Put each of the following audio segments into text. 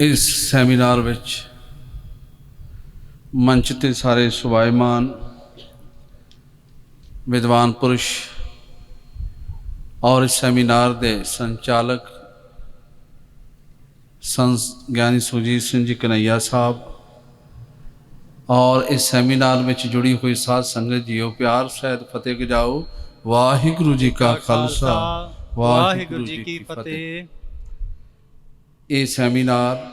ਇਸ ਸੈਮੀਨਾਰ ਵਿੱਚ ਮੰਚ ਤੇ ਸਾਰੇ ਸੁਭਾਇਮਾਨ ਵਿਦਵਾਨ ਪੁਰਸ਼ ਔਰ ਇਸ ਸੈਮੀਨਾਰ ਦੇ ਸੰਚਾਲਕ ਸੰਸ ਗਿਆਨੀ ਸੁਜੀਤ ਸਿੰਘ ਜੀ ਕਨਈਆ ਸਾਹਿਬ ਔਰ ਇਸ ਸੈਮੀਨਾਰ ਵਿੱਚ ਜੁੜੀ ਹੋਈ ਸਾਧ ਸੰਗਤ ਜੀਓ ਪਿਆਰ ਸਹਿਤ ਫਤਿਹ ਗਜਾਓ। ਵਾਹਿਗੁਰੂ ਜੀ ਕਾ ਖਾਲਸਾ ਵਾਹਿਗੁਰੂ ਜੀ ਕੀ ਫਤਿਹ। ਇਹ ਸੈਮੀਨਾਰ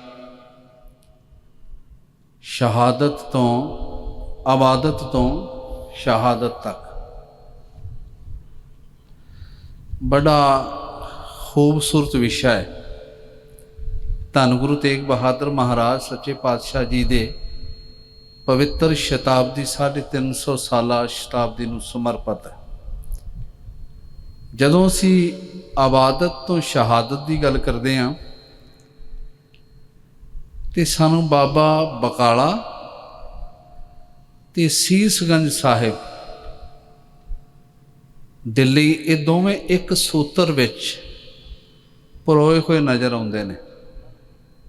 ਸ਼ਹਾਦਤ ਤੋਂ ਆਬਾਦਤ ਤੋਂ ਸ਼ਹਾਦਤ ਤੱਕ। ਬੜਾ ਖੂਬਸੂਰਤ ਵਿਸ਼ਾ ਹੈ। ਧੰਨ ਗੁਰੂ ਤੇਗ ਬਹਾਦਰ ਮਹਾਰਾਜ ਸੱਚੇ ਪਾਤਸ਼ਾਹ ਜੀ ਦੇ ਪਵਿੱਤਰ ਸ਼ਤਾਬਦੀ 350 ਸਾਲਾ ਸ਼ਤਾਬਦੀ ਨੂੰ ਸਮਰਪਿਤ ਹੈ। ਜਦੋਂ ਅਸੀਂ ਆਬਾਦਤ ਤੋਂ ਸ਼ਹਾਦਤ ਦੀ ਗੱਲ ਕਰਦੇ ਹਾਂ ਤੇ ਸਾਨੂੰ ਬਾਬਾ ਬਕਾਲਾ ਤੇ ਸੀਸਗੰਜ ਸਾਹਿਬ ਦਿੱਲੀ ਇਹ ਦੋਵੇਂ ਇੱਕ ਸੂਤਰ ਵਿੱਚ ਪਰੋਏ ਹੋਏ ਨਜ਼ਰ ਆਉਂਦੇ ਨੇ।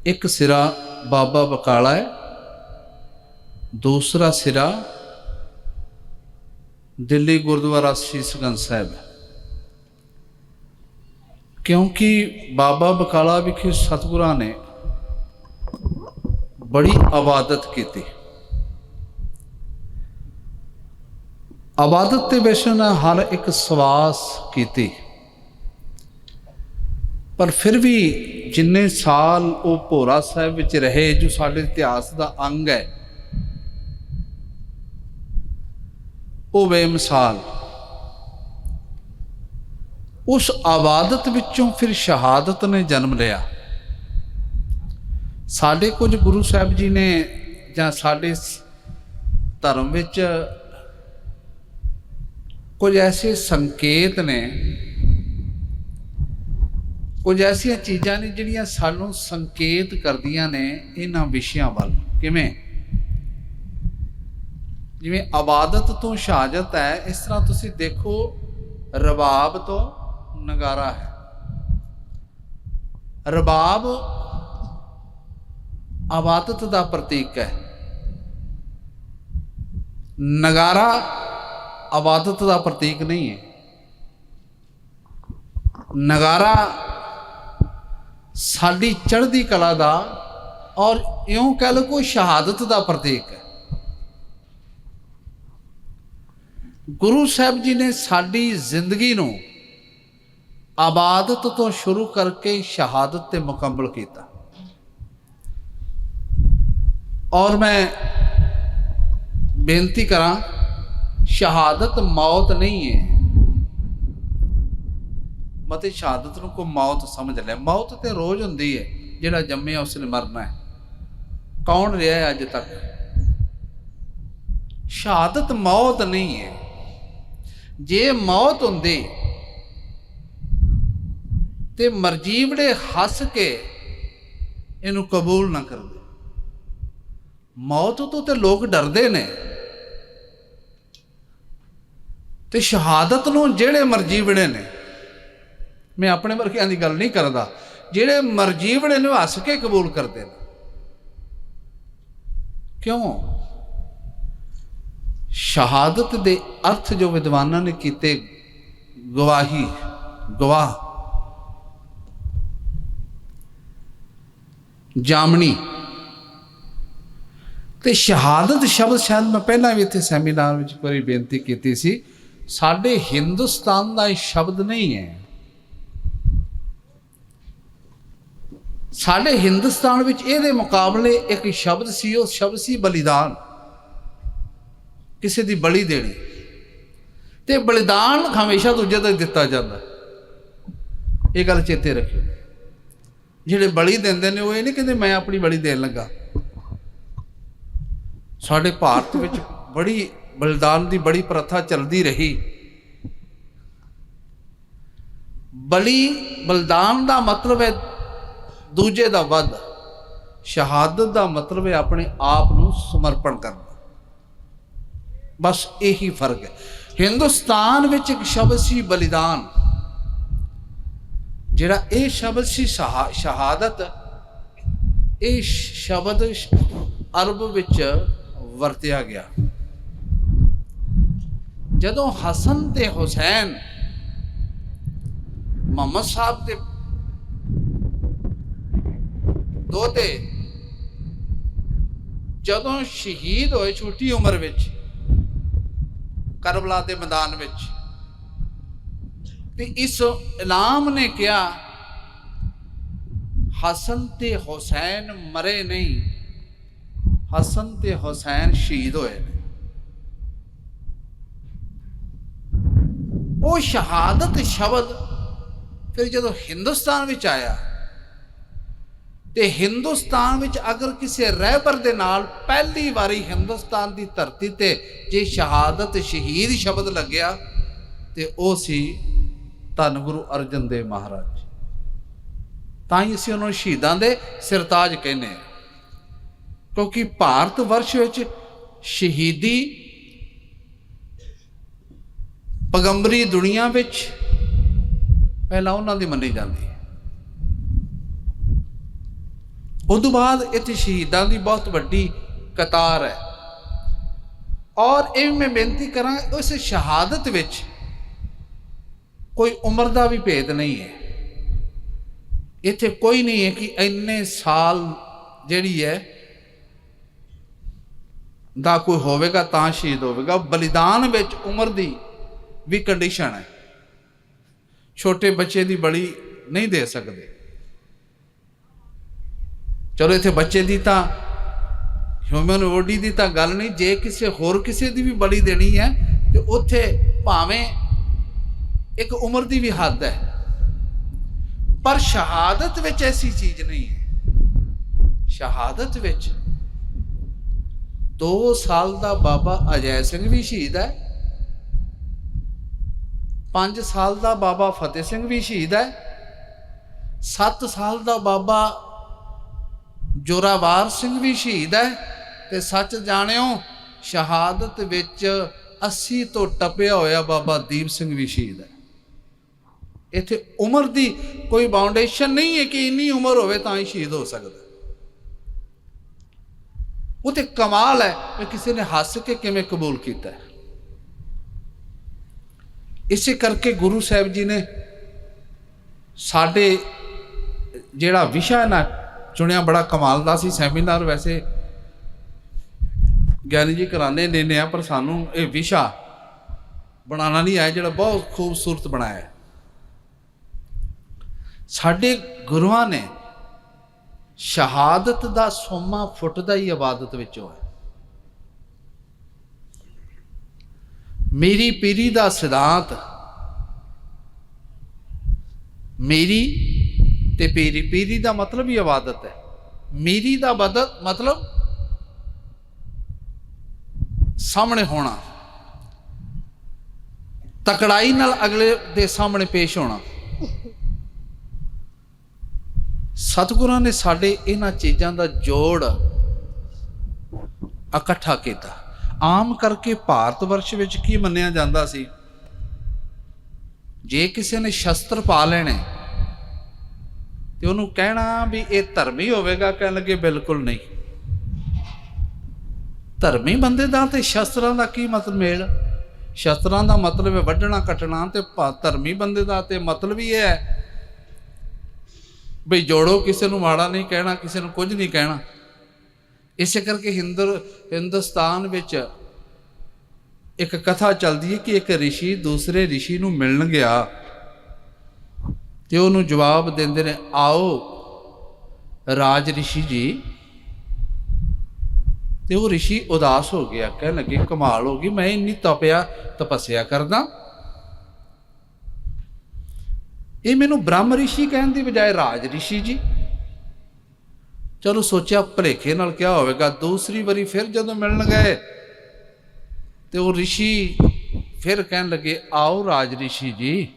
ਇੱਕ ਸਿਰਾ ਬਾਬਾ ਬਕਾਲਾ ਹੈ, ਦੂਸਰਾ ਸਿਰਾ ਦਿੱਲੀ ਗੁਰਦੁਆਰਾ ਸੀਸਗੰਜ ਸਾਹਿਬ ਹੈ। ਕਿਉਂਕਿ ਬਾਬਾ ਬਕਾਲਾ ਵਿਖੇ ਸਤਿਗੁਰਾਂ ਨੇ ਬੜੀ ਆਬਾਦਤ ਕੀਤੀ। ਆਬਾਦਤ ਤੇ ਵਿਸ਼ਨ ਹਰ ਇੱਕ ਸਵਾਸ ਕੀਤੀ। ਪਰ ਫਿਰ ਵੀ ਜਿੰਨੇ ਸਾਲ ਉਹ ਭੋਰਾ ਸਾਹਿਬ ਵਿੱਚ ਰਹੇ, ਜੋ ਸਾਡੇ ਇਤਿਹਾਸ ਦਾ ਅੰਗ ਹੈ, ਉਹ ਬੇਮਿਸਾਲ। ਉਸ ਆਬਾਦਤ ਵਿੱਚੋਂ ਫਿਰ ਸ਼ਹਾਦਤ ਨੇ ਜਨਮ ਲਿਆ। ਸਾਡੇ ਕੁਝ ਗੁਰੂ ਸਾਹਿਬ ਜੀ ਨੇ ਜਾਂ ਸਾਡੇ ਧਰਮ ਵਿੱਚ ਕੁਝ ਐਸੇ ਸੰਕੇਤ ਨੇ, ਕੁਝ ਐਸੀਆਂ ਚੀਜ਼ਾਂ ਨੇ ਜਿਹੜੀਆਂ ਸਾਨੂੰ ਸੰਕੇਤ ਕਰਦੀਆਂ ਨੇ ਇਹਨਾਂ ਵਿਸ਼ਿਆਂ ਵੱਲ। ਕਿਵੇਂ? ਜਿਵੇਂ ਆਬਾਦਤ ਤੋਂ ਸ਼ਹਾਦਤ ਹੈ, ਇਸ ਤਰ੍ਹਾਂ ਤੁਸੀਂ ਦੇਖੋ ਰਬਾਬ ਤੋਂ ਨਗਾਰਾ ਹੈ। ਰਬਾਬ ਆਬਾਦਤ ਦਾ ਪ੍ਰਤੀਕ ਹੈ। ਨਗਾਰਾ ਆਬਾਦਤ ਦਾ ਪ੍ਰਤੀਕ ਨਹੀਂ ਹੈ। ਨਗਾਰਾ ਸਾਡੀ ਚੜ੍ਹਦੀ ਕਲਾ ਦਾ ਔਰ ਇਉਂ ਕਹਿ ਲਓ ਕੋਈ ਸ਼ਹਾਦਤ ਦਾ ਪ੍ਰਤੀਕ ਹੈ। ਗੁਰੂ ਸਾਹਿਬ ਜੀ ਨੇ ਸਾਡੀ ਜ਼ਿੰਦਗੀ ਨੂੰ ਆਬਾਦਤ ਤੋਂ ਸ਼ੁਰੂ ਕਰਕੇ ਸ਼ਹਾਦਤ ਤੇ ਮੁਕੰਮਲ ਕੀਤਾ। ਔਰ ਮੈਂ ਬੇਨਤੀ ਕਰਾਂ, ਸ਼ਹਾਦਤ ਮੌਤ ਨਹੀਂ ਹੈ। ਮਤੇ ਸ਼ਹਾਦਤ ਨੂੰ ਕੋ ਮੌਤ ਸਮਝ ਲੈ। ਮੌਤ ਤੇ ਰੋਜ਼ ਹੁੰਦੀ ਹੈ, ਜਿਹੜਾ ਜੰਮਿਆ ਉਸ ਨੇ ਮਰਨਾ ਹੈ। ਕੌਣ ਰਿਹਾ ਹੈ ਅੱਜ ਤੱਕ? ਸ਼ਹਾਦਤ ਮੌਤ ਨਹੀਂ ਹੈ। ਜੇ ਮੌਤ ਹੁੰਦੀ ਤੇ ਮਰਜੀਵੜੇ ਹੱਸ ਕੇ ਇਹਨੂੰ ਕਬੂਲ ਨਾ ਕਰਦੇ। ਮੌਤ ਤੋਂ ਤੇ ਲੋਕ ਡਰਦੇ ਨੇ। ਤੇ ਸ਼ਹਾਦਤ ਨੂੰ ਜਿਹੜੇ ਮਰਜੀਵੜੇ ਨੇ। ਮੈਂ ਆਪਣੇ ਵਰਗਿਆਂ ਦੀ ਗੱਲ ਨਹੀਂ ਕਰਦਾ। ਜਿਹੜੇ ਮਰਜੀਵੜੇ ਨੂੰ ਹੱਸ ਕੇ ਕਬੂਲ ਕਰਦੇ ਨੇ। ਕਿਉਂ? ਸ਼ਹਾਦਤ ਦੇ ਅਰਥ ਜੋ ਵਿਦਵਾਨਾਂ ਨੇ ਕੀਤੇ, ਗਵਾਹੀ, ਗਵਾਹ। ਜਾਮਣੀ। ਤੇ ਸ਼ਹਾਦਤ ਸ਼ਬਦ ਸ਼ਾਇਦ ਮੈਂ ਪਹਿਲਾਂ ਵੀ ਇੱਥੇ ਸੈਮੀਨਾਰ ਵਿੱਚ ਇੱਕ ਵਾਰੀ ਬੇਨਤੀ ਕੀਤੀ ਸੀ, ਸਾਡੇ ਹਿੰਦੁਸਤਾਨ ਦਾ ਇਹ ਸ਼ਬਦ ਨਹੀਂ ਹੈ। ਸਾਡੇ ਹਿੰਦੁਸਤਾਨ ਵਿੱਚ ਇਹਦੇ ਮੁਕਾਬਲੇ ਇੱਕ ਸ਼ਬਦ ਸੀ, ਉਹ ਸ਼ਬਦ ਸੀ ਬਲੀਦਾਨ। ਕਿਸੇ ਦੀ ਬਲੀ ਦੇਣੀ। ਤੇ ਬਲੀਦਾਨ ਹਮੇਸ਼ਾ ਦੂਜੇ ਤੋਂ ਦਿੱਤਾ ਜਾਂਦਾ। ਇਹ ਗੱਲ ਚੇਤੇ ਰੱਖਿਓ। ਜਿਹੜੇ ਬਲੀ ਦਿੰਦੇ ਨੇ, ਉਹ ਇਹ ਨਹੀਂ ਕਹਿੰਦੇ ਮੈਂ ਆਪਣੀ ਬਲੀ ਦੇਣ ਲੱਗਾ। ਸਾਡੇ ਭਾਰਤ ਵਿੱਚ ਬੜੀ ਬਲੀਦਾਨ ਦੀ ਬੜੀ ਪ੍ਰਥਾ ਚੱਲਦੀ ਰਹੀ। ਬਲੀ ਬਲੀਦਾਨ ਦਾ ਮਤਲਬ ਹੈ ਦੂਜੇ ਦਾ ਵੱਧ, ਸ਼ਹਾਦਤ ਦਾ ਮਤਲਬ ਹੈ ਆਪਣੇ ਆਪ ਨੂੰ ਸਮਰਪਣ ਕਰਨਾ। ਬਸ ਇਹੀ ਫ਼ਰਕ ਹੈ। ਹਿੰਦੁਸਤਾਨ ਵਿੱਚ ਇੱਕ ਸ਼ਬਦ ਸੀ ਬਲੀਦਾਨ, ਜਿਹੜਾ ਇਹ ਸ਼ਬਦ ਸੀ ਸ਼ਹਾ- ਸ਼ਹਾਦਤ, ਇਹ ਸ਼ਬਦ ਅਰਬ ਵਿੱਚ ਵਰਤਿਆ ਗਿਆ। ਜਦੋਂ ਹਸਨ ਤੇ ਹੁਸੈਨ ਮੁਹੰਮਦ ਸਾਹਿਬ ਦੇ ਦੋਤੇ ਜਦੋਂ ਸ਼ਹੀਦ ਹੋਏ ਛੋਟੀ ਉਮਰ ਵਿੱਚ ਕਰਬਲਾ ਦੇ ਮੈਦਾਨ ਵਿੱਚ, ਤੇ ਇਸ ਇਨਾਮ ਨੇ ਕਿਹਾ, ਹਸਨ ਤੇ ਹੁਸੈਨ ਮਰੇ ਨਹੀਂ। ਹਸਨ ਤੇ ਹੁਸੈਨ ਸ਼ਹੀਦ ਹੋਏ ਨੇ। ਉਹ ਸ਼ਹਾਦਤ ਸ਼ਬਦ ਫਿਰ ਜਦੋਂ ਹਿੰਦੁਸਤਾਨ ਵਿੱਚ ਆਇਆ ਤੇ ਹਿੰਦੁਸਤਾਨ ਵਿੱਚ ਅਗਰ ਕਿਸੇ ਰਹਿਬਰ ਦੇ ਨਾਲ ਪਹਿਲੀ ਵਾਰੀ ਹਿੰਦੁਸਤਾਨ ਦੀ ਧਰਤੀ ਤੇ ਜੇ ਸ਼ਹਾਦਤ ਸ਼ਹੀਦ ਸ਼ਬਦ ਲੱਗਿਆ ਤੇ ਉਹ ਸੀ ਧੰਨ ਗੁਰੂ ਅਰਜਨ ਦੇਵ ਮਹਾਰਾਜ ਤਾਂ ਹੀ ਅਸੀਂ ਉਹਨਾਂ ਨੂੰ ਸ਼ਹੀਦਾਂ ਦੇ ਸਿਰਤਾਜ ਕਹਿੰਦੇ ਹਾਂ। ਕਿਉਂਕਿ ਭਾਰਤ ਵਰਸ਼ ਵਿੱਚ ਸ਼ਹੀਦੀ ਪਗੰਬਰੀ ਦੁਨੀਆ ਵਿੱਚ ਪਹਿਲਾਂ ਉਹਨਾਂ ਦੀ ਮੰਨੀ ਜਾਂਦੀ ਹੈ। ਤੋਂ ਬਾਅਦ ਇੱਥੇ ਸ਼ਹੀਦਾਂ ਦੀ ਬਹੁਤ ਵੱਡੀ ਕਤਾਰ ਹੈ। ਔਰ ਇਹ ਮੈਂ ਬੇਨਤੀ ਕਰਾਂ ਉਸ ਸ਼ਹਾਦਤ ਵਿੱਚ ਕੋਈ ਉਮਰ ਦਾ ਵੀ ਭੇਦ ਨਹੀਂ ਹੈ। ਇੱਥੇ ਕੋਈ ਨਹੀਂ ਹੈ ਕਿ ਇੰਨੇ ਸਾਲ ਜਿਹੜੀ ਹੈ ਦਾ ਕੋਈ ਹੋਵੇਗਾ ਤਾਂ ਸ਼ਹੀਦ ਹੋਵੇਗਾ। ਬਲੀਦਾਨ ਵਿੱਚ ਉਮਰ ਦੀ ਵੀ ਕੰਡੀਸ਼ਨ ਹੈ। ਛੋਟੇ ਬੱਚੇ ਦੀ ਬਲੀ ਨਹੀਂ ਦੇ ਸਕਦੇ। ਚਲੋ ਇੱਥੇ ਬੱਚੇ ਦੀ ਤਾਂ ਹਿਊਮਨ ਬੋਡੀ ਦੀ ਤਾਂ ਗੱਲ ਨਹੀਂ। ਜੇ ਕਿਸੇ ਹੋਰ ਕਿਸੇ ਦੀ ਵੀ ਬਲੀ ਦੇਣੀ ਹੈ, ਤੇ ਉੱਥੇ ਭਾਵੇਂ ਇੱਕ ਉਮਰ ਦੀ ਵੀ ਹੱਦ ਹੈ। ਪਰ ਸ਼ਹਾਦਤ ਵਿੱਚ ਐਸੀ ਚੀਜ਼ ਨਹੀਂ ਹੈ। ਸ਼ਹਾਦਤ ਵਿੱਚ 2 ਸਾਲ ਦਾ ਬਾਬਾ ਅਜੈ ਸਿੰਘ ਵੀ ਸ਼ਹੀਦ ਹੈ। 5 ਸਾਲ ਦਾ ਬਾਬਾ ਫਤਿਹ ਸਿੰਘ ਵੀ ਸ਼ਹੀਦ ਹੈ। 7 ਸਾਲ ਦਾ ਬਾਬਾ ਜੋਰਾਵਾਰ ਸਿੰਘ ਵੀ ਸ਼ਹੀਦ ਹੈ ਤੇ ਸੱਚ ਜਾਣਿਓ, ਸ਼ਹਾਦਤ ਵਿੱਚ 80 ਤੋਂ ਟੱਪਿਆ ਹੋਇਆ ਬਾਬਾ ਦੀਪ ਸਿੰਘ ਵੀ ਸ਼ਹੀਦ ਹੈ। ਇੱਥੇ ਉਮਰ ਦੀ ਕੋਈ ਬਾਉਂਡੇਸ਼ਨ ਨਹੀਂ ਹੈ ਕਿ ਇੰਨੀ ਉਮਰ ਹੋਵੇ ਤਾਂ ਹੀ ਸ਼ਹੀਦ ਹੋ ਸਕਦਾ। ਉਹ ਤੇ ਕਮਾਲ ਹੈ ਕਿ ਕਿਸੇ ਨੇ ਹੱਸ ਕੇ ਕਿਵੇਂ ਕਬੂਲ ਕੀਤਾ ਹੈ। ਇਸੇ ਕਰਕੇ ਗੁਰੂ ਸਾਹਿਬ ਜੀ ਨੇ ਸਾਡੇ ਜਿਹੜਾ ਵਿਸ਼ਾ ਨਾ ਚੁਣਿਆ ਬੜਾ ਕਮਾਲ ਦਾ ਸੀ। ਸੈਮੀਨਾਰ ਵੈਸੇ ਗਿਆਨੀ ਜੀ ਕਰਾਣੇ ਲੈਨੇ ਆ, ਪਰ ਸਾਨੂੰ ਇਹ ਵਿਸ਼ਾ ਬਣਾਉਣਾ ਨਹੀਂ ਆਇਆ, ਜਿਹੜਾ ਬਹੁਤ ਖੂਬਸੂਰਤ ਬਣਾਇਆ ਸਾਡੇ ਗੁਰੂਆਂ ਨੇ ਸ਼ਹਾਦਤ ਦਾ ਸੋਮਾ ਫੁੱਟਦਾ ਹੀ ਇਬਾਦਤ ਵਿੱਚੋਂ ਹੈ ਮੇਰੀ ਪੀਰੀ ਦਾ ਸਿਧਾਂਤ, ਮੇਰੀ ਤੇ ਪੀਰੀ ਪੀਰੀ ਦਾ ਮਤਲਬ ਹੀ ਇਬਾਦਤ ਹੈ। ਮੇਰੀ ਦਾ ਬਦਤ ਮਤਲਬ ਸਾਹਮਣੇ ਹੋਣਾ, ਤਕੜਾਈ ਨਾਲ ਅਗਲੇ ਦੇ ਸਾਹਮਣੇ ਪੇਸ਼ ਹੋਣਾ। ਸਤਿਗੁਰਾਂ ਨੇ ਸਾਡੇ ਇਹਨਾਂ ਚੀਜ਼ਾਂ ਦਾ ਜੋੜ ਇਕੱਠਾ ਕੀਤਾ। ਆਮ ਕਰਕੇ ਭਾਰਤ ਵਰਸ਼ ਵਿੱਚ ਕੀ ਮੰਨਿਆ ਜਾਂਦਾ ਸੀ? ਜੇ ਕਿਸੇ ਨੇ ਸ਼ਸਤਰ ਪਾ ਲੈਣੇ ਤੇ ਉਹਨੂੰ ਕਹਿਣਾ ਵੀ ਇਹ ਧਰਮੀ ਹੋਵੇਗਾ, ਕਹਿਣ ਲੱਗੇ ਬਿਲਕੁਲ ਨਹੀਂ। ਧਰਮੀ ਬੰਦੇ ਦਾ ਤੇ ਸ਼ਸਤਰਾਂ ਦਾ ਕੀ ਮਤਲਬ ਮੇਲ? ਸ਼ਸਤਰਾਂ ਦਾ ਮਤਲਬ ਹੈ ਵੱਢਣਾ, ਕੱਟਣਾ ਤੇ ਭਾ- ਧਰਮੀ ਬੰਦੇ ਦਾ ਤੇ ਮਤਲਬ ਹੀ ਇਹ ਹੈ ਬਈ ਜੋੜੋ ਕਿਸੇ ਨੂੰ ਮਾੜਾ ਨਹੀਂ ਕਹਿਣਾ ਕਿਸੇ ਨੂੰ ਕੁਝ ਨਹੀਂ ਕਹਿਣਾ ਇਸੇ ਕਰਕੇ ਹਿੰਦਰ ਹਿੰਦੁਸਤਾਨ ਵਿੱਚ ਇੱਕ ਕਥਾ ਚੱਲਦੀ ਹੈ ਕਿ ਇੱਕ ઋષਿ ਦੂਸਰੇ ઋષਿ ਨੂੰ ਮਿਲਣ ਗਿਆ ਤੇ ਉਹਨੂੰ ਜਵਾਬ ਦਿੰਦੇ ਨੇ ਆਓ ਰਾਜ ઋષਿ ਜੀ ਤੇ ਉਹ ઋષਿ ਉਦਾਸ ਹੋ ਗਿਆ ਕਹਿਣ ਲੱਗੇ ਕਮਾਲ ਹੋ ਗਈ ਮੈਂ ਇੰਨੀ ਤਪਿਆ ਤਪੱਸਿਆ ਕਰਦਾ ਇਹ ਮੈਨੂੰ ਬ੍ਰਹਮ ઋષਿ ਕਹਿਣ ਦੀ ਬਜਾਏ ਰਾਜ ઋષਿ ਜੀ ਚਲੋ ਸੋਚਿਆ ਭਲੇਖੇ ਨਾਲ ਕਿਆ ਹੋਵੇਗਾ ਦੂਸਰੀ ਵਾਰੀ ਫਿਰ ਜਦੋਂ ਮਿਲਣ ਗਏ ਤੇ ਉਹ ઋષਿ ਫਿਰ ਕਹਿਣ ਲੱਗੇ ਆਓ ਰਾਜ ઋષਿ ਜੀ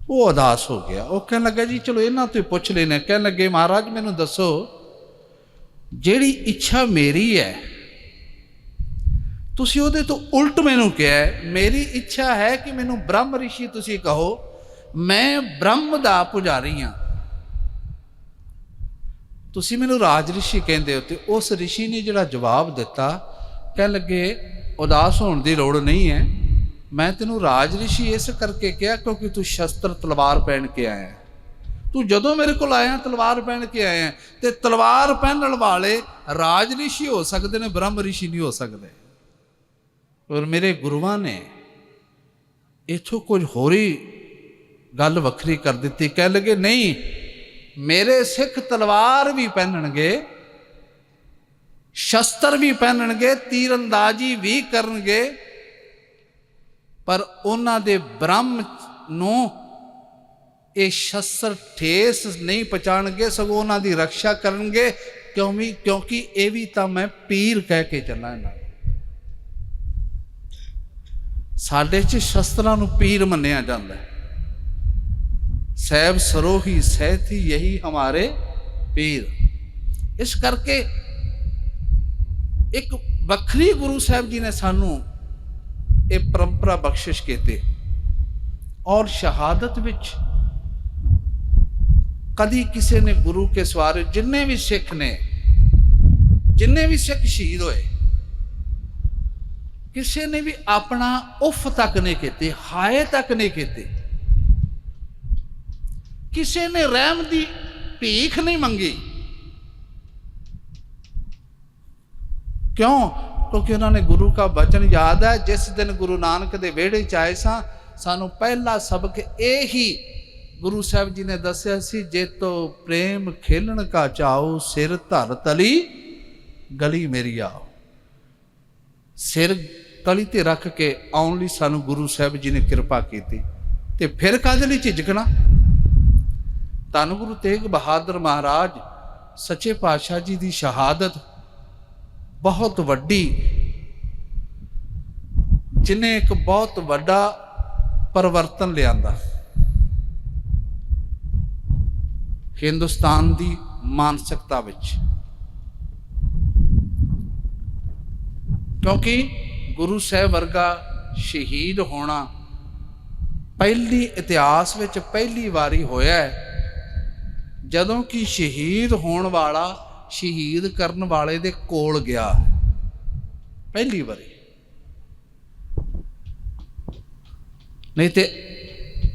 ਉਹ ਉਦਾਸ ਹੋ ਗਿਆ ਉਹ ਕਹਿਣ ਲੱਗਾ ਜੀ ਚਲੋ ਇਹਨਾਂ ਤੋਂ ਹੀ ਪੁੱਛ ਲੈਨੇ ਕਹਿਣ ਲੱਗੇ ਮਹਾਰਾਜ ਮੈਨੂੰ ਦੱਸੋ ਜਿਹੜੀ ਇੱਛਾ ਮੇਰੀ ਹੈ ਤੁਸੀਂ ਉਹਦੇ ਤੋਂ ਉਲਟ ਮੈਨੂੰ ਕਿਹਾ ਮੇਰੀ ਇੱਛਾ ਹੈ ਕਿ ਮੈਨੂੰ ਬ੍ਰਹਮ ਰਿਸ਼ੀ ਤੁਸੀਂ ਕਹੋ ਮੈਂ ਬ੍ਰਹਮ ਦਾ ਪੁਜਾਰੀ ਹਾਂ। ਤੁਸੀਂ ਮੈਨੂੰ ਰਾਜ ਰਿਸ਼ੀ ਕਹਿੰਦੇ ਹੋ ਤੇ ਉਸ ਰਿਸ਼ੀ ਨੇ ਜਿਹੜਾ ਜਵਾਬ ਦਿੱਤਾ ਕਹਿਣ ਲੱਗੇ ਉਦਾਸ ਹੋਣ ਦੀ ਲੋੜ ਨਹੀਂ ਹੈ। ਮੈਂ ਤੈਨੂੰ ਰਾਜ ਰਿਸ਼ੀ ਇਸ ਕਰਕੇ ਕਿਹਾ ਕਿਉਂਕਿ ਤੂੰ ਸ਼ਸਤਰ ਤਲਵਾਰ ਪਹਿਨ ਕੇ ਆਇਆ ਤੂੰ ਜਦੋਂ ਮੇਰੇ ਕੋਲ ਆਇਆ ਤਲਵਾਰ ਪਹਿਨ ਕੇ ਆਇਆ ਹੈ, ਤੇ ਤਲਵਾਰ ਪਹਿਨਣ ਵਾਲੇ ਰਾਜ ਰਿਸ਼ੀ ਹੋ ਸਕਦੇ ਨੇ ਬ੍ਰਹਮ ਰਿਸ਼ੀ ਨਹੀਂ ਹੋ ਸਕਦੇ। ਔਰ ਮੇਰੇ ਗੁਰੂਆਂ ਨੇ ਇਥੋਂ ਕੁਝ ਹੋਰ ਹੀ ਗੱਲ ਵੱਖਰੀ ਕਰ ਦਿੱਤੀ। ਕਹਿ ਲਗੇ, ਨਹੀਂ, ਮੇਰੇ ਸਿੱਖ ਤਲਵਾਰ ਵੀ ਪਹਿਨਣਗੇ, ਸ਼ਸਤਰ ਵੀ ਪਹਿਨਣਗੇ ਤੀਰੰਦਾਜ਼ੀ ਵੀ ਕਰਨਗੇ, ਪਰ ਉਹਨਾਂ ਦੇ ਬ੍ਰਹਮ ਨੂੰ ਇਹ ਸ਼ਸਤਰ ਠੇਸ ਨਹੀਂ ਪਹੁੰਚਾਣਗੇ ਸਗੋਂ ਉਹਨਾਂ ਦੀ ਰੱਖਿਆ ਕਰਨਗੇ। ਕਿਉਂਕਿ ਕਿਉਂਕਿ ਇਹ ਵੀ ਤਾਂ ਮੈਂ ਪੀਰ ਕਹਿ ਕੇ ਚੱਲਾਂ ਇਹਨਾਂ ਨੂੰ। ਸਾਡੇ 'ਚ ਸ਼ਸਤਰਾਂ ਨੂੰ ਪੀਰ ਮੰਨਿਆ ਜਾਂਦਾ ਹੈ। ਸਹਿਬ ਸਰੋਹੀ ਸਹਿਥੀ ਯਹੀ ਹਮਾਰੇ ਪੀਰ। ਇਸ ਕਰਕੇ ਇੱਕ ਵੱਖਰੀ ਗੁਰੂ ਸਾਹਿਬ ਜੀ ਨੇ ਸਾਨੂੰ ਇਹ ਪਰੰਪਰਾ ਬਖਸ਼ਿਸ਼ ਕੀਤੀ ਔਰ ਸ਼ਹਾਦਤ ਵਿੱਚ ਕਦੀ ਕਿਸੇ ਨੇ ਗੁਰੂ ਕੇ ਸਵਾਰੇ ਜਿੰਨੇ ਵੀ ਸਿੱਖ ਨੇ, ਜਿੰਨੇ ਵੀ ਸਿੱਖ ਸ਼ਹੀਦ ਹੋਏ ਕਿਸੇ ਨੇ ਵੀ ਆਪਣਾ ਉਫ ਤੱਕ ਨਹੀਂ ਕੀਤੀ, ਹਾਏ ਤੱਕ ਨਹੀਂ ਕੀਤੀ। ਕਿਸੇ ਨੇ ਰਹਿਮ ਦੀ ਭੀਖ ਨਹੀਂ ਮੰਗੀ। ਕਿਉਂ? ਕਿਉਂਕਿ ਉਹਨਾਂ ਨੇ ਗੁਰੂ ਦਾ ਬਚਨ ਯਾਦ ਹੈ, ਜਿਸ ਦਿਨ ਗੁਰੂ ਨਾਨਕ ਦੇ ਵਿਹੜੇ ਚ ਆਏ ਸਾਂ, ਸਾਨੂੰ ਪਹਿਲਾ ਸਬਕ ਇਹ ਹੀ ਗੁਰੂ ਸਾਹਿਬ ਜੀ ਨੇ ਦੱਸਿਆ ਸੀ ਜੇ ਤੋ ਪ੍ਰੇਮ ਖੇਲਣ ਕਾ ਚਾਓ, ਸਿਰ ਧਰ ਤਲੀ, ਗਲੀ ਮੇਰੀ ਆਓ। ਸਿਰ ਤਲੀ ਤੇ ਰੱਖ ਕੇ ਆਉਣ ਲਈ ਸਾਨੂੰ ਗੁਰੂ ਸਾਹਿਬ ਜੀ ਨੇ ਕਿਰਪਾ ਕੀਤੀ ਤੇ ਫਿਰ ਕਾਹਦੇ ਲਈ ਝਿਜਕਣਾ? ਧੰਨ ਗੁਰੂ ਤੇਗ ਬਹਾਦਰ ਮਹਾਰਾਜ, ਸੱਚੇ ਪਾਤਸ਼ਾਹ ਜੀ ਦੀ ਸ਼ਹਾਦਤ ਬਹੁਤ ਵੱਡੀ, ਜਿਨੇ ਇੱਕ ਬਹੁਤ ਵੱਡਾ ਪਰਿਵਰਤਨ ਲਿਆਂਦਾ। ਹਿੰਦੁਸਤਾਨ ਦੀ ਮਾਨਸਿਕਤਾ ਵਿੱਚ। ਕਿਉਂਕਿ ਗੁਰੂ ਸਾਹਿਬ ਵਰਗਾ ਸ਼ਹੀਦ ਹੋਣਾ ਪਹਿਲੀ ਇਤਿਹਾਸ ਵਿੱਚ ਪਹਿਲੀ ਵਾਰੀ ਹੋਇਆ ਹੈ। ਜਦੋਂ ਕਿ ਸ਼ਹੀਦ ਹੋਣ ਵਾਲਾ, ਸ਼ਹੀਦ ਕਰਨ ਵਾਲੇ ਦੇ ਕੋਲ ਗਿਆ ਪਹਿਲੀ ਵਾਰੀ। ਨਹੀਂ ਤੇ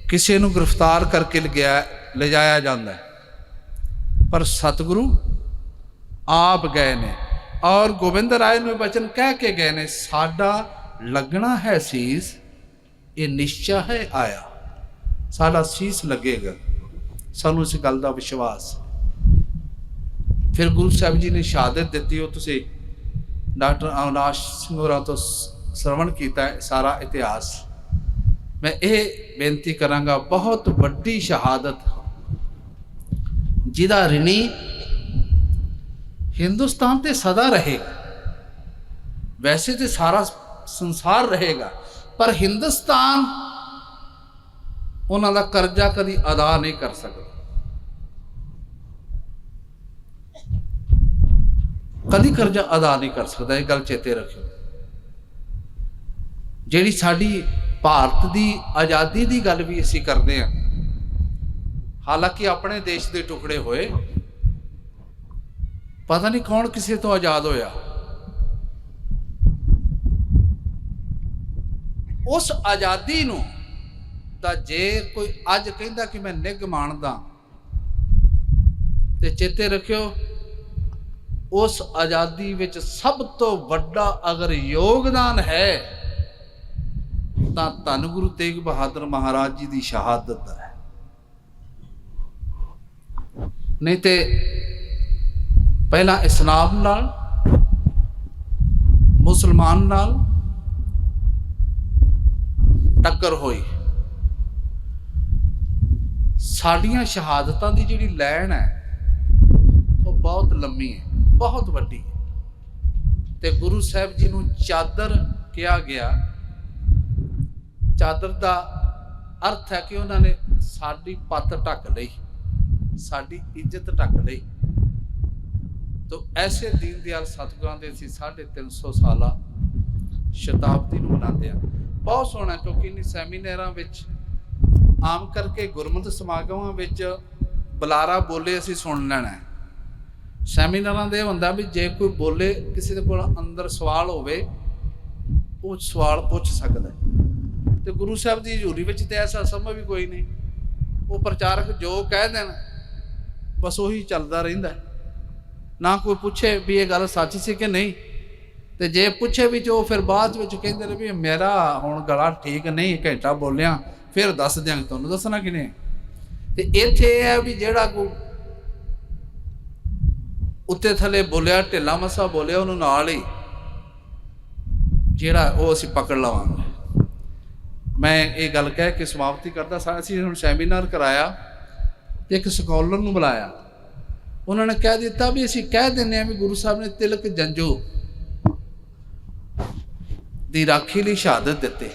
ਕਿਸੇ ਨੂੰ ਗ੍ਰਿਫਤਾਰ ਕਰਕੇ ਲਗਿਆ, ਲਿਜਾਇਆ ਜਾਂਦਾ ਪਰ ਸਤਿਗੁਰੂ ਆਪ ਗਏ ਨੇ। ਔਰ ਗੋਬਿੰਦ ਰਾਏ ਨੂੰ ਬਚਨ ਕਹਿ ਕੇ ਗਏ ਨੇ, ਸਾਡਾ ਲੱਗਣਾ ਹੈ ਸੀਸ, ਇਹ ਨਿਸ਼ਚਾ ਹੈ ਆਇਆ। ਸਾਡਾ ਸੀਸ ਲੱਗੇਗਾ। ਸਾਨੂੰ ਇਸ ਗੱਲ ਦਾ ਵਿਸ਼ਵਾਸ। ਫਿਰ ਗੁਰੂ ਸਾਹਿਬ ਜੀ ਨੇ ਸ਼ਹਾਦਤ ਦਿੱਤੀ, ਉਹ ਤੁਸੀਂ ਡਾਕਟਰ ਅਵਨਾਸ਼ ਸਿੰਘ ਹੋਰਾਂ ਤੋਂ ਸਰਵਣ ਕੀਤਾ ਸਾਰਾ ਇਤਿਹਾਸ। ਮੈਂ ਇਹ ਬੇਨਤੀ ਕਰਾਂਗਾ, ਬਹੁਤ ਵੱਡੀ ਸ਼ਹਾਦਤ, ਜਿਹਦਾ ਰਿਣੀ ਹਿੰਦੁਸਤਾਨ ਤੇ ਸਦਾ ਰਹੇਗਾ। ਵੈਸੇ ਤੇ ਸਾਰਾ ਸੰਸਾਰ ਰਹੇਗਾ, ਪਰ ਹਿੰਦੁਸਤਾਨ ਉਹਨਾਂ ਦਾ ਕਰਜ਼ਾ ਕਦੀ ਅਦਾ ਨਹੀਂ ਕਰ ਸਕਦਾ। ਕਦੀ ਕਰਜ਼ਾ ਅਦਾ ਨਹੀਂ ਕਰ ਸਕਦਾ, ਇਹ ਗੱਲ ਚੇਤੇ ਰੱਖਿਓ। ਜਿਹੜੀ ਸਾਡੀ ਭਾਰਤ ਦੀ ਆਜ਼ਾਦੀ ਦੀ ਗੱਲ ਵੀ ਅਸੀਂ ਕਰਦੇ ਹਾਂ, ਹਾਲਾਂਕਿ ਆਪਣੇ ਦੇਸ਼ ਦੇ ਟੁਕੜੇ ਹੋਏ ਪਤਾ ਨਹੀਂ ਕੌਣ ਕਿਸੇ ਤੋਂ ਆਜ਼ਾਦ ਹੋਇਆ। ਉਸ ਆਜ਼ਾਦੀ ਨੂੰ ਤਾਂ ਜੇ ਕੋਈ ਅੱਜ ਕਹਿੰਦਾ ਕਿ ਮੈਂ ਨਿੱਘ ਮਾਣਦਾ ਤੇ ਚੇਤੇ ਰੱਖਿਓ, ਉਸ ਆਜ਼ਾਦੀ ਵਿੱਚ ਸਭ ਤੋਂ ਵੱਡਾ ਅਗਰ ਯੋਗਦਾਨ ਹੈ, ਤਾਂ ਧੰਨ ਗੁਰੂ ਤੇਗ ਬਹਾਦਰ ਮਹਾਰਾਜ ਜੀ ਦੀ ਸ਼ਹਾਦਤ ਹੈ। ਨਹੀਂ ਤੇ ਪਹਿਲਾਂ ਇਸਲਾਮ ਨਾਲ, ਮੁਸਲਮਾਨ ਨਾਲ ਟੱਕਰ ਹੋਈ। ਸਾਡੀਆਂ ਸ਼ਹਾਦਤਾਂ ਦੀ ਜਿਹੜੀ ਲੈਣ ਹੈ, ਉਹ ਬਹੁਤ ਲੰਮੀ ਹੈ, ਬਹੁਤ ਵੱਡੀ ਹੈ। ਤੇ ਗੁਰੂ ਸਾਹਿਬ ਜੀ ਨੂੰ ਚਾਦਰ ਕਿਹਾ ਗਿਆ। ਚਾਦਰ ਦਾ ਅਰਥ ਹੈ ਕਿ ਉਹਨਾਂ ਨੇ ਸਾਡੀ ਪੱਤ ਢੱਕ ਲਈ, ਸਾਡੀ ਇੱਜ਼ਤ ਢੱਕ ਲਈ। ਤੋ ਐਸੇ ਦੀਨ ਦਿਆਲ ਸਤਿਗੁਰਾਂ ਦੇ ਅਸੀਂ 350 ਸਾਲਾ ਸ਼ਤਾਬਦੀ ਨੂੰ ਮਨਾਉਂਦੇ ਆ ਬਹੁਤ ਸੋਹਣਾ ਕਿਉਂਕਿ ਇਨ ਸੈਮੀਨਾਰਾਂ ਵਿੱਚ ਆਮ ਕਰਕੇ ਗੁਰਮਤਿ ਸਮਾਗਮਾਂ ਵਿੱਚ ਬੁਲਾਰਾ ਬੋਲੇ ਅਸੀਂ ਸੁਣ ਲੈਣਾ ਸੈਮੀਨਾਰਾਂ ਦੇ ਇਹ ਹੁੰਦਾ ਵੀ ਜੇ ਕੋਈ ਬੋਲੇ ਕਿਸੇ ਦੇ ਕੋਲ ਅੰਦਰ ਸਵਾਲ ਹੋਵੇ, ਉਹ ਸਵਾਲ ਪੁੱਛ ਸਕਦਾ ਹੈ। ਤੇ ਗੁਰੂ ਸਾਹਿਬ ਦੀ ਹਜ਼ੂਰੀ ਵਿੱਚ ਤੇ ਐਸਾ ਸੰਭਵ ਵੀ ਕੋਈ ਨਹੀਂ। ਉਹ ਪ੍ਰਚਾਰਕ ਜੋ ਕਹਿ ਦੇਣ, ਬਸ ਉਹੀ ਚੱਲਦਾ ਰਹਿੰਦਾ ਨਾ ਕੋਈ ਪੁੱਛੇ ਵੀ ਇਹ ਗੱਲ ਸੱਚ ਸੀ ਕਿ ਨਹੀਂ। ਤੇ ਜੇ ਪੁੱਛੇ ਵੀ ਜੋ ਫਿਰ ਬਾਅਦ ਵਿੱਚ ਕਹਿੰਦੇ ਨੇ ਵੀ ਮੇਰਾ ਹੁਣ ਗਲਾ ਠੀਕ ਨਹੀਂ, ਘੰਟਾ ਬੋਲਿਆ, ਫਿਰ ਦੱਸ ਦਿਆਂਗੇ ਤੁਹਾਨੂੰ, ਦੱਸਣਾ ਕਿ ਨਹੀਂ ਤੇ ਇੱਥੇ ਇਹ ਹੈ ਵੀ ਜਿਹੜਾ ਕੋ ਉੱਤੇ ਥੱਲੇ ਬੋਲਿਆ, ਢਿੱਲਾ ਮਸਾ ਬੋਲਿਆ, ਉਹਨੂੰ ਨਾਲ ਹੀ ਜਿਹੜਾ ਉਹ ਅਸੀਂ ਪਕੜ ਲਵਾਂਗੇ। ਮੈਂ ਇਹ ਗੱਲ ਕਹਿ ਕੇ ਸਮਾਪਤੀ ਕਰਦਾ। ਸਾ, ਅਸੀਂ ਹੁਣ ਸੈਮੀਨਾਰ ਕਰਾਇਆ, ਤੇ ਇੱਕ ਸਕਾਲਰ ਨੂੰ ਬੁਲਾਇਆ। ਉਹਨਾਂ ਨੇ ਕਹਿ ਦਿੱਤਾ ਵੀ ਅਸੀਂ ਕਹਿ ਦਿੰਨੇ ਆ ਵੀ ਗੁਰੂ ਸਾਹਿਬ ਨੇ ਤਿਲਕ ਜੰਜੂ ਦੀ ਰਾਖੀ ਲਈ ਸ਼ਹਾਦਤ ਦਿੱਤੀ।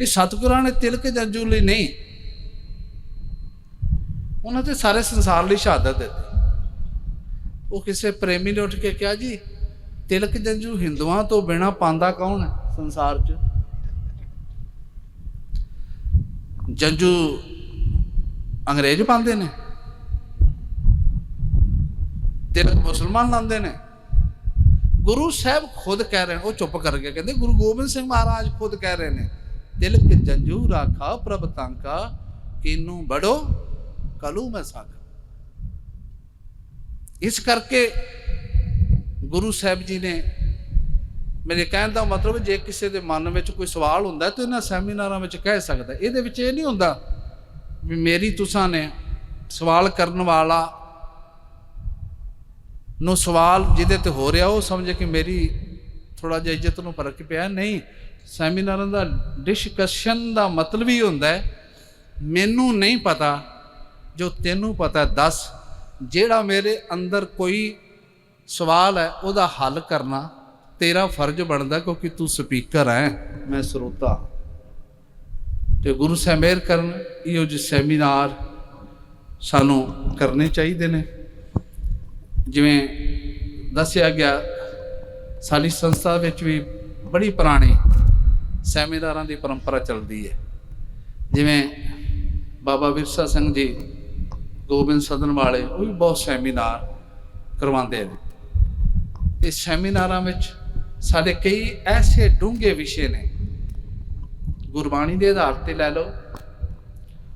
ਇਹ ਸਤਿਗੁਰਾਂ ਨੇ ਤਿਲਕ ਜੰਜੂ ਲਈ ਨਹੀਂ। ਉਹਨਾਂ ਤੇ ਸਾਰੇ ਸੰਸਾਰ ਲਈ ਸ਼ਹਾਦਤ ਦਿੱਤੀ। ਉਹ ਕਿਸੇ ਪ੍ਰੇਮੀ ਨੇ ਉੱਠ ਕੇ ਕਿਹਾ, ਜੀ, ਤਿਲਕ ਜੰਜੂ ਹਿੰਦੂਆਂ ਤੋਂ ਬਿਨਾ ਪਾਉਂਦਾ ਕੌਣ ਹੈ ਸੰਸਾਰ 'ਚ? ਜੰਜੂ ਅੰਗਰੇਜ਼ ਪਾਉਂਦੇ ਨੇ। ਤਿਲਕ ਮੁਸਲਮਾਨ ਲਾਉਂਦੇ ਨੇ। ਗੁਰੂ ਸਾਹਿਬ ਖੁਦ ਕਹਿ ਰਹੇ ਉਹ ਚੁੱਪ ਕਰ ਗਏ ਕਹਿੰਦੇ ਗੁਰੂ ਗੋਬਿੰਦ ਸਿੰਘ ਮਹਾਰਾਜ ਖੁਦ ਕਹਿ ਰਹੇ ਨੇ ਤਿਲਕ ਜੰਜੂ ਰਾਖਾ ਪ੍ਰਭ ਤਾਂਕਾ ਕਿਨੂੰ ਬੜੋ ਕਲੂ ਮੈਂ ਸਾਖ। ਇਸ ਕਰਕੇ ਗੁਰੂ ਸਾਹਿਬ ਜੀ ਨੇ ਮੇਰੇ ਕਹਿਣ ਦਾ ਮਤਲਬ ਜੇ ਕਿਸੇ ਦੇ ਮਨ ਵਿੱਚ ਕੋਈ ਸਵਾਲ ਹੁੰਦਾ ਤਾਂ ਇਹਨਾਂ ਸੈਮੀਨਾਰਾਂ ਵਿੱਚ ਕਹਿ ਸਕਦਾ ਇਹਦੇ ਵਿੱਚ ਇਹ ਨਹੀਂ ਹੁੰਦਾ ਵੀ ਮੇਰੀ ਤੁਸਾਂ ਨੇ ਸਵਾਲ ਕਰਨ ਵਾਲਾ ਨੂੰ ਸਵਾਲ ਜਿਹਦੇ ਤੇ ਹੋ ਰਿਹਾ, ਉਹ ਸਮਝੇ ਕਿ ਮੇਰੀ ਥੋੜਾ ਜਿਹਾ ਇੱਜ਼ਤ ਨੂੰ ਫ਼ਰਕ ਪਿਆ। ਨਹੀਂ, ਸੈਮੀਨਾਰਾਂ ਦਾ ਡਿਸਕਸ਼ਨ ਦਾ ਮਤਲਬ ਹੀ ਹੁੰਦਾ ਹੈ, ਮੈਨੂੰ ਨਹੀਂ ਪਤਾ, ਜੋ ਤੈਨੂੰ ਪਤਾ ਦੱਸ। ਜਿਹੜਾ ਮੇਰੇ ਅੰਦਰ ਕੋਈ ਸਵਾਲ ਹੈ, ਉਹਦਾ ਹੱਲ ਕਰਨਾ ਤੇਰਾ ਫਰਜ਼ ਬਣਦਾ ਕਿਉਂਕਿ ਤੂੰ ਸਪੀਕਰ ਹੈ। ਮੈਂ ਸਰੋਤਾ। ਤੇ ਗੁਰੂ ਸਾਹਿਬ ਮਿਹਰ ਕਰਨ, ਇਹੋ ਜਿਹੇ ਸੈਮੀਨਾਰ ਸਾਨੂੰ ਕਰਨੇ ਚਾਹੀਦੇ ਨੇ। ਜਿਵੇਂ ਦੱਸਿਆ ਗਿਆ, ਸਾਡੀ ਸੰਸਥਾ ਵਿੱਚ ਵੀ ਬੜੀ ਪੁਰਾਣੀ ਸੈਮੀਨਾਰਾਂ ਦੀ ਪਰੰਪਰਾ ਚੱਲਦੀ ਹੈ। ਜਿਵੇਂ ਬਾਬਾ ਵਿਰਸਾ ਸਿੰਘ ਜੀ, ਗੋਬਿੰਦ ਸਦਨ ਵਾਲੇ ਉਹ ਵੀ ਬਹੁਤ ਸੈਮੀਨਾਰ ਕਰਵਾਉਂਦੇ ਨੇ। ਇਸ ਸੈਮੀਨਾਰਾਂ ਵਿੱਚ ਸਾਡੇ ਕਈ ਐਸੇ ਡੂੰਘੇ ਵਿਸ਼ੇ ਨੇ। ਗੁਰਬਾਣੀ ਦੇ ਆਧਾਰ ਤੇ ਲੈ ਲਓ।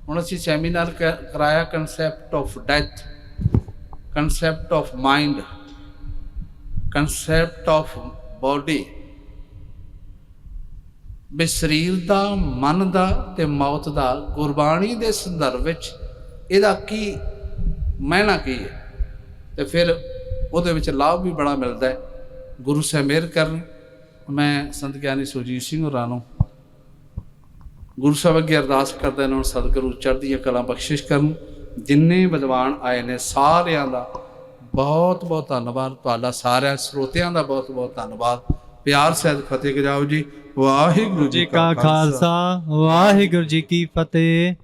ਹੁਣ ਅਸੀਂ ਸੈਮੀਨਾਰ ਕ- ਕਰਾਇਆ concept of death concept of mind, concept of body. ਵੀ ਸਰੀਰ ਦਾ ਮਨ ਦਾ ਤੇ ਮੌਤ ਦਾ ਗੁਰਬਾਣੀ ਦੇ ਸੰਦਰਭ ਵਿੱਚ ਇਹਦਾ ਕੀ ਮਾਇਨਾ ਕੀ ਹੈ? ਤੇ ਫਿਰ ਉਹਦੇ ਵਿੱਚ ਲਾਭ ਵੀ ਬੜਾ ਮਿਲਦਾ ਹੈ। ਗੁਰੂ ਸਾਹਿਬ ਮਿਹਰ ਕਰਨ। ਮੈਂ ਸੰਤ ਗਿਆਨੀ ਸੁਰਜੀਤ ਸਿੰਘ ਹੋਰਾਂ ਨੂੰ ਗੁਰੂ ਸਾਹਿਬ ਅੱਗੇ ਅਰਦਾਸ ਕਰਦਾ ਇਹਨਾਂ ਨੂੰ ਸਤਿਗੁਰੂ ਚੜ੍ਹਦੀਆਂ ਕਲਾ ਬਖਸ਼ਿਸ਼ ਕਰਨ। ਜਿੰਨੇ ਵਿਦਵਾਨ ਆਏ ਨੇ ਸਾਰਿਆਂ ਦਾ ਬਹੁਤ ਬਹੁਤ ਧੰਨਵਾਦ। ਤੁਹਾਡਾ ਸਾਰਿਆਂ ਸਰੋਤਿਆਂ ਦਾ ਬਹੁਤ ਬਹੁਤ ਧੰਨਵਾਦ। ਪਿਆਰ ਸਹਿਤ ਫਤਿਹ ਗਜਾਓ ਜੀ। ਵਾਹਿਗੁਰੂ ਜੀ ਕਾ ਖਾਲਸਾ। ਵਾਹਿਗੁਰੂ ਜੀ ਕੀ ਫਤਿਹ।